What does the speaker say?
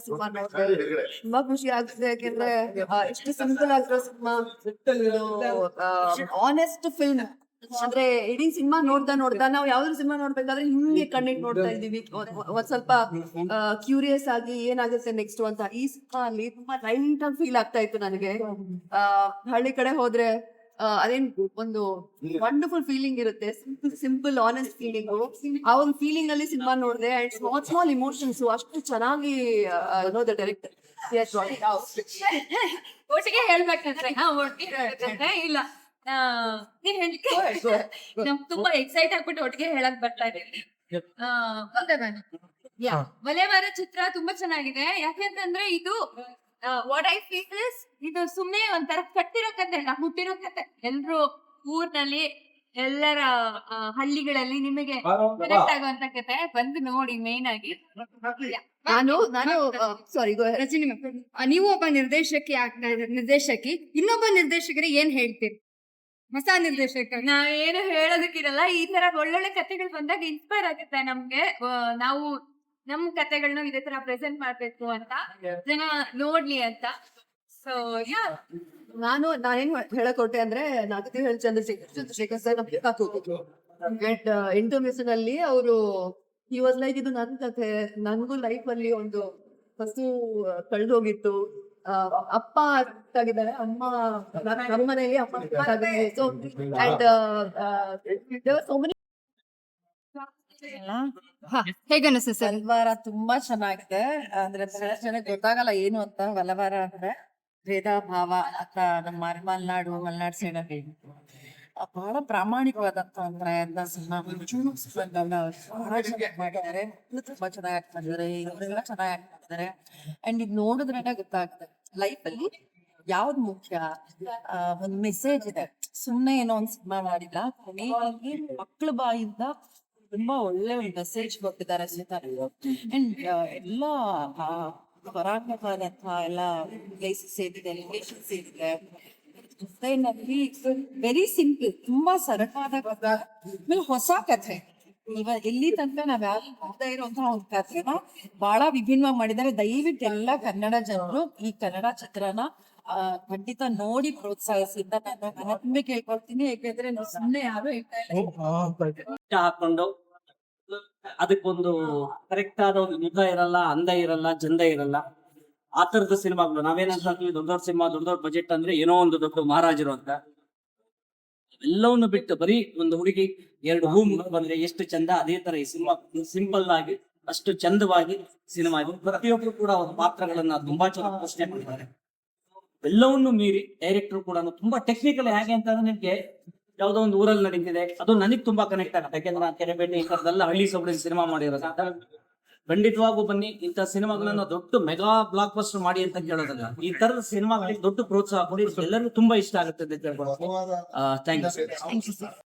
Cinema ನೋಡಿದೆ ತುಂಬಾ ಖುಷಿ ಆಗ್ತದೆ ಯಾಕೆಂದ್ರೆ ಆ, ಎಷ್ಟು ಸಿಂಪಲ್ ಆಗಿರೋ ಸಿನಿಮಾ ಆನೆಸ್ಟ್ ಫಿಲ್ಮ್ ಅಂದ್ರೆ ಇಡೀ ಸಿನಿಮಾ ನೋಡ್ತಾ ನೋಡ್ತಾ ನಾವು ಯಾವ್ದಾದ್ರು ಸಿನಿಮಾ ನೋಡ್ಬೇಕಾದ್ರೆ ಹಿಂಗೆ ಕಣ್ಣಿಟ್ ನೋಡ್ತಾ ಇದೀವಿ ಒಂದ್- ಸ್ವಲ್ಪ ಕ್ಯೂರಿಯಸ್ ಆಗಿ ಏನಾಗುತ್ತೆ ನೆಕ್ಸ್ಟ್ ಅಂತ. ಈ ಸಿನಿಮಾ ಅಲ್ಲಿ ತುಂಬಾ ಲೈಟ್ ಆಗಿ ಫೀಲ್ ಆಗ್ತಾ ಇತ್ತು ನನಗೆ. ಆ, ಹಳ್ಳಿ ಕಡೆ ಹೋದ್ರೆ ಅದೇನ್ ಒಂದು ವಂಡರ್ಫುಲ್ ಫೀಲಿಂಗ್ ಇರುತ್ತೆ. ಸಿಂಪಲ್ ಸಿಂಪಲ್ ಆನೆಸ್ಟ್ ಫೀಲಿಂಗ್ ಆ ಒಂದು ಫೀಲಿಂಗ್ ಅಲ್ಲಿ ಸಿನಿಮಾ ನೋಡಿದೆ ಅಂಡ್ ಸ್ಮಾಲ್ ಸ್ಮಾಲ್ ಇಮೋಷನ್ಸ್ ಅಷ್ಟು ಚೆನ್ನಾಗಿ ನೋಡಿದೆ ಡೈರೆಕ್ಟರ್ ಒಟ್ಟಿಗೆ ಹೇಳ್ಬೇಕಂದ್ರೆ ಇಲ್ಲ. ಆ, ನೀನ್ ಹೇಳಿಕ್ಕೆ ನಮ್ ತುಂಬಾ ಎಕ್ಸೈಟ್ ಆಗ್ಬಿಟ್ಟು ಒಟ್ಟಿಗೆ ಹೇಳಕ್ ಬರ್ತಾ ಇದ್ದೀನಿ ಮಲೆವಾರ ಚಿತ್ರ ತುಂಬಾ ಚೆನ್ನಾಗಿದೆ. ಯಾಕೆಂತಂದ್ರೆ ಇದು ವಾಟ್ ಐ ಫೀಲ್ ಇಸ್ ಇದು ಸುಮ್ನೆ ಒಂಥರ ಕಟ್ಟಿರೋ ಕತೆ ಅಲ್ಲ ಹುಟ್ಟಿರೋ ಕತೆ. ಎಲ್ರು ಊರ್ನಲ್ಲಿ ಎಲ್ಲರ ಆ, ಹಳ್ಳಿಗಳಲ್ಲಿ ನಿಮಗೆ ಕನೆಕ್ಟ್ ಆಗುವಂತ ಕತೆ. ಬಂದು ನೋಡಿ ಮೇನ್ ಆಗಿ. ನಾನು ನಾನು ಸಾರಿ ರಜನಿ ಮ್ಯಾಮ್ ನೀವು ಒಬ್ಬ ನಿರ್ದೇಶಕಿ ಆಗ್ತಾ ನಿರ್ದೇಶಕಿ ಇನ್ನೊಬ್ಬ ನಿರ್ದೇಶಕರಿಗೆ ಏನ್ ಹೇಳ್ತೀರಿ? ಹೊಸ ನಿರ್ದೇಶಕ ನಾವೇನು ಏನು ಹೇಳೋದಕ್ಕಿರಲ್ಲ ಈ ತರ ಒಳ್ಳೊಳ್ಳೆ ಕಥೆಗಳು ಬಂದಾಗ ಇನ್ಸ್ಪೈರ್ ಆಗುತ್ತೆ ನಮ್ಗೆ. ನಾವು ನಮ್ ಕತೆಗಳನ್ನ ಇದೇ ತರ ಪ್ರೆಸೆಂಟ್ ಮಾಡ್ಬೇಕು ಅಂತ ಜನ ನೋಡ್ಲಿ ಅಂತ. ಸೊ ಯಾ ನಾನು ನಾನೇನ್ ಹೇಳಕ್ ಹೊಟ್ಟೆ ಅಂದ್ರೆ ನಾಗತಿ ಹೇಳಿ ಚಂದ್ರಶೇಖರ್ ಚಂದ್ರಶೇಖರ್ ಸರ್ ನಮ್ಗೆ ಅಂಡ್ ಇಂಟರ್ವ್ಯೂಸ್ನಲ್ಲಿ ಅವರು ಈ ವಾಸ್ ಲೈಕ್ ಇದು ನನ್ ಕಥೆ ನನ್ಗೂ ಲೈಫ್ ಅಲ್ಲಿ ಒಂದು ಹಸು ಕಳ್ದೋಗಿತ್ತು. ಆ, ಅಪ್ಪ ಆಗಿದ್ದಾರೆ ಅಮ್ಮ ನಮ್ಮನೆಯಲ್ಲಿ ನಮ್ಮ ಮನೆಯಲ್ಲಿ ಅಮ್ಮ ಸೊ ಅಂಡ್ ಸೋ ಮೆನಿ ಹೇಗೆ ಅನಿಸ್ತು ಸರ್? ಬಲವಾರ ತುಂಬಾ ಚೆನ್ನಾಗಿದೆ. ಅಂದ್ರೆ ಬಹಳಷ್ಟು ಜನಕ್ಕೆ ಗೊತ್ತಾಗಲ್ಲ ಏನು ಅಂತ ವಲವಾರ ಅಂದ್ರೆ ಭೇದ ಭಾವ ಅಂತ ನಮ್ಮ ಮಲ್ನಾಡು ಮಲ್ನಾಡ್ ಮಲೆನಾಡು ಸೈಡ್ ಅಲ್ಲಿ ಬಹಳ ಪ್ರಾಮಾಣಿಕವಾದಂತ ಅಂದ್ರೆ ಸಿನಿಮಾ ಬಹಳ ಚೆನ್ನಾಗಿ ಮಾಡಿದ್ದಾರೆ. ಮಕ್ಳು ತುಂಬಾ ಚೆನ್ನಾಗಿ ಆಗ್ತಾ ಇದಾರೆ ಇವರೆಲ್ಲ ಚೆನ್ನಾಗಿ ಆಗ್ತಾ ಅಂಡ್ ಇದು ನೋಡಿದ್ರೇನೆ ಗೊತ್ತಾಗುತ್ತೆ. ಲೈಫ್ ಅಲ್ಲಿ ಯಾವ್ದು ಮುಖ್ಯ? ಆ, ಒಂದ್ ಮೆಸೇಜ್ ಇದೆ. ಸುಮ್ನೆ ಏನೋ ಒಂದ್ ಸಿನಿಮಾ ಮಾಡಿಲ್ಲ ಕೊನೆಯಾಗಿ ಮಕ್ಳ ಬಾಯಿಂದ ತುಂಬಾ ಒಳ್ಳೆ ಮೆಸೇಜ್ ಕೊಟ್ಟಿದ್ದಾರೆ ಸ್ಮಿತಾ ಅಂಡ್ ಎಲ್ಲ ಆ, ಹೊರಾಂಗಣದಂತಹ ಎಲ್ಲ ಪ್ಲೇಸಸ್ ಏನಿದೆ ಲೊಕೇಶನ್ಸ್ ಏನಿದೆ ಜೊತೆನಲ್ಲಿ ವೆರಿ ಸಿಂಪಲ್ ತುಂಬಾ ಸರಳವಾದ ಆಮೇಲೆ ಹೊಸ ಕಥೆ. ಇವ ಎಲ್ಲಿ ತನಕ ನಾವ್ ಯಾರು ನೋಡ್ತಾ ಇರುವಂತಹ ಒಂದು ಕಥೆನ ಬಹಳ ವಿಭಿನ್ನವಾಗಿ ಮಾಡಿದ್ದಾರೆ. ದಯವಿಟ್ಟು ಎಲ್ಲ ಕನ್ನಡ ಜನರು ಈ ಕನ್ನಡ ಚಿತ್ರನ ಖಂಡಿತ ನೋಡಿ ಪ್ರೋತ್ಸಾಹಿಸಿ ಅಂತ ನಾನು ಕೇಳ್ಕೊಳ್ತೀನಿ ಯಾಕೆಂದ್ರೆ ನಾವು ಸುಮ್ಮನೆ ಯಾರು ಹೇಳ್ತಾ ಇಲ್ಲ. ಇಷ್ಟ ಹಾಕೊಂಡು ಅದಕ್ಕೊಂದು ಕರೆಕ್ಟ್ ಆದ ಒಂದು ಮುಖ ಇರಲ್ಲ ಅಂದ ಇರಲ್ಲ ಚಂದ ಇರಲ್ಲ ಆ ತರದ ಸಿನಿಮಾಗಳು ನಾವೇನಂತ ದೊಡ್ಡ ದೊಡ್ಡ ಸಿನಿಮಾ ದೊಡ್ಡ ದೊಡ್ಡ ಬಜೆಟ್ ಅಂದ್ರೆ ಏನೋ ಒಂದು ದೊಡ್ಡ ಮಹಾರಾಜರು ಅಂತ. ಎಲ್ಲವನ್ನು ಬಿಟ್ಟು ಬರೀ ಒಂದು ಹುಡುಗಿ ಎರಡು ಹೂ ಮುಖ ಬಂದ್ರೆ ಎಷ್ಟು ಚಂದ ಅದೇ ತರ ಈ ಸಿನಿಮಾ ಸಿಂಪಲ್ ಆಗಿ ಅಷ್ಟು ಚಂದವಾಗಿ ಸಿನಿಮಾ ಇದೆ ಪ್ರತಿಯೊಬ್ಬರು ಕೂಡ ಅವ್ರ ಪಾತ್ರಗಳನ್ನ ತುಂಬಾ ಚೆನ್ನಾಗಿ ಪ್ರಶ್ನೆ ಮಾಡಿದ್ದಾರೆ. ಎಲ್ಲವನ್ನು ಮೀರಿ ಡೈರೆಕ್ಟರ್ ಕೂಡ ತುಂಬಾ ಟೆಕ್ನಿಕಲ್ ಹೇಗೆ ಅಂತಂದ್ರೆ ನಿಮಗೆ ಯಾವ್ದೋ ಒಂದು ಊರಲ್ಲಿ ನಡೀತಿದೆ. ಅದು ನನಗೆ ತುಂಬಾ ಕನೆಕ್ಟ್ ಆಗುತ್ತೆ. ಯಾಕೆಂದ್ರೆ ನಾನು ಬೆಣ್ಣೆ ಈ ತರದೆಲ್ಲ ಹಳ್ಳಿ ಸೊಗಡಿನ ಸಿನಿಮಾ ಮಾಡಿರೋದು. ಖಂಡಿತವಾಗೂ ಬನ್ನಿ. ಇಂಥ ಸಿನಿಮಾಗಳನ್ನ ದೊಡ್ಡ ಮೆಗಾ ಬ್ಲಾಕ್ ಬಸ್ಟರ್ ಮಾಡಿ ಅಂತ ಕೇಳೋದಲ್ಲ. ಈ ತರದ ಸಿನಿಮಾಗಳಿಗೆ ದೊಡ್ಡ ಪ್ರೋತ್ಸಾಹ ಕೊಡಿ. ಎಲ್ಲರಿಗೂ ತುಂಬಾ ಇಷ್ಟ ಆಗುತ್ತೆ ಅಂತ ಕೇಳ್ಬೋದು ಥ್ಯಾಂಕ್ ಯು